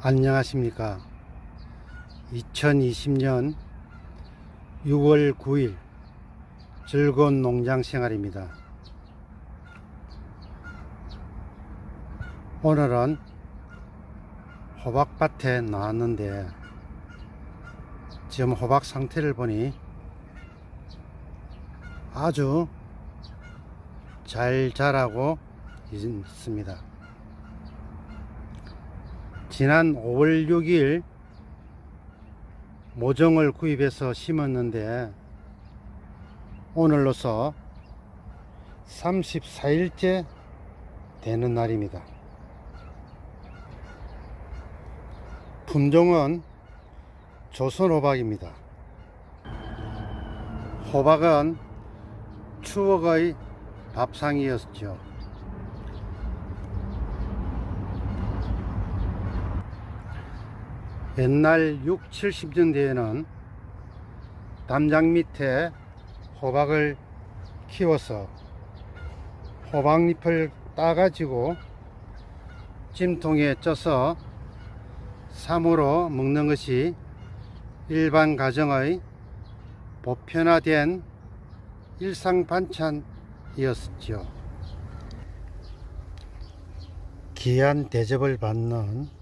안녕하십니까. 2020년 6월 9일 즐거운 농장 생활입니다. 오늘은 호박밭에 나왔는데 지금 호박 상태를 보니 아주 잘 자라고 있습니다. 지난 5월 6일 모종을 구입해서 심었는데 오늘로서 34일째 되는 날입니다. 품종은 조선 호박입니다. 호박은 추억의 밥상이었죠. 옛날 6, 70년대에는 담장 밑에 호박을 키워서 호박잎을 따가지고 찜통에 쪄서 삼으로 먹는 것이 일반 가정의 보편화된 일상 반찬이었죠. 귀한 대접을 받는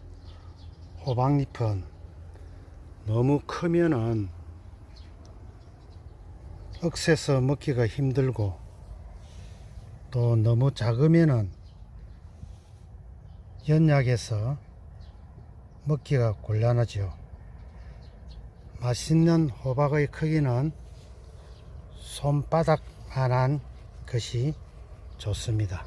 호박잎은 너무 크면은 억세서 먹기가 힘들고 또 너무 작으면은 연약해서 먹기가 곤란하죠. 맛있는 호박의 크기는 손바닥만한 것이 좋습니다.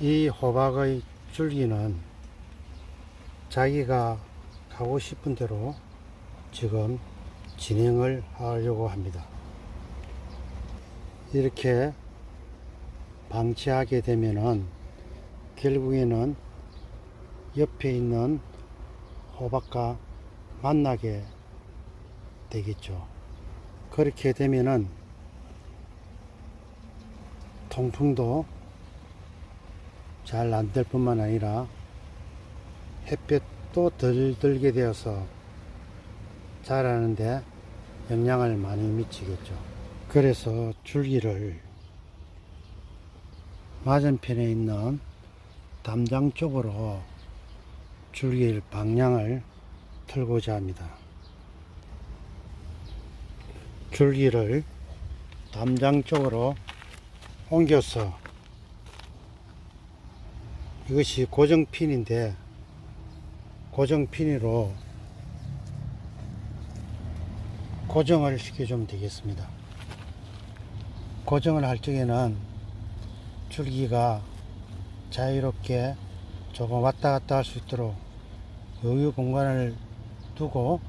이 호박의 줄기는 자기가 가고 싶은 대로 지금 진행을 하려고 합니다. 이렇게 방치하게 되면은 결국에는 옆에 있는 호박과 만나게 되겠죠. 그렇게 되면은 통풍도 잘 안 될 뿐만 아니라 햇볕도 덜 들게 되어서 자라는데 영향을 많이 미치겠죠. 그래서 줄기를 맞은편에 있는 담장 쪽으로 줄기를 방향을 틀고자 합니다. 줄기를 담장 쪽으로 옮겨서 이것이 고정핀인데 고정핀으로 고정을 시켜주면 되겠습니다. 고정을 할 적에는 줄기가 자유롭게 조금 왔다 갔다 할 수 있도록 여유 공간을 두고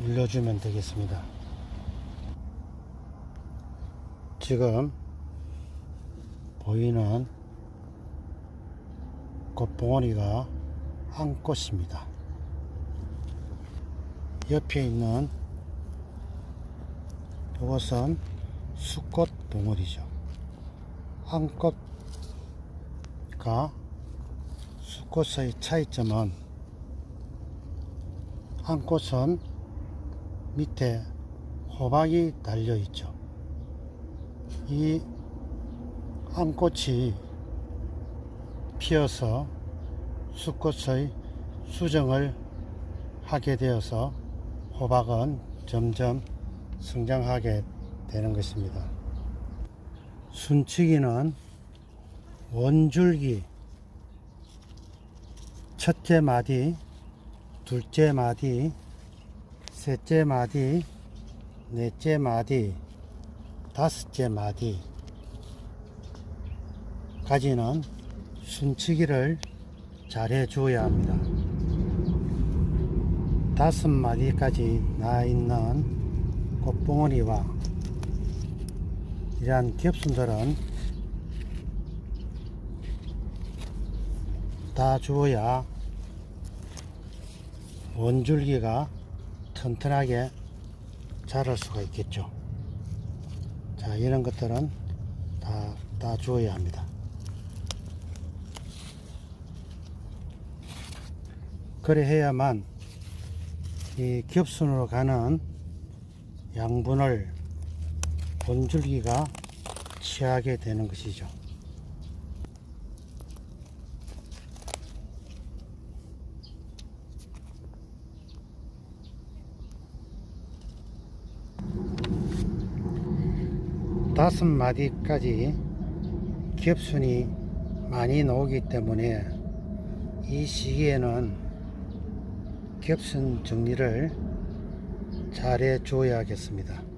눌러주면 되겠습니다. 지금 보이는 꽃봉오리가 한 꽃입니다. 옆에 있는 이것은 수꽃 봉오리죠. 한 꽃과 수꽃의 차이점은 한 꽃은 밑에 호박이 달려 있죠. 이 한 꽃이 피어서 수꽃의 수정을 하게 되어서 호박은 점점 성장하게 되는 것입니다. 순치기는 원줄기 첫째 마디, 둘째 마디, 셋째 마디, 넷째 마디, 다섯째 마디 까지는 순치기를 잘해 주어야 합니다. 다섯 마디까지 나 있는 꽃봉오리와 이러한 겹순들은 다 주어야 원줄기가 튼튼하게 자랄 수가 있겠죠. 자, 이런 것들은 다, 다 주어야 합니다. 그래 해야만 이 겹순으로 가는 양분을 본줄기가 취하게 되는 것이죠. 다섯 마디까지 겹순이 많이 나오기 때문에 이 시기에는 겹순 정리를 잘해 줘야겠습니다.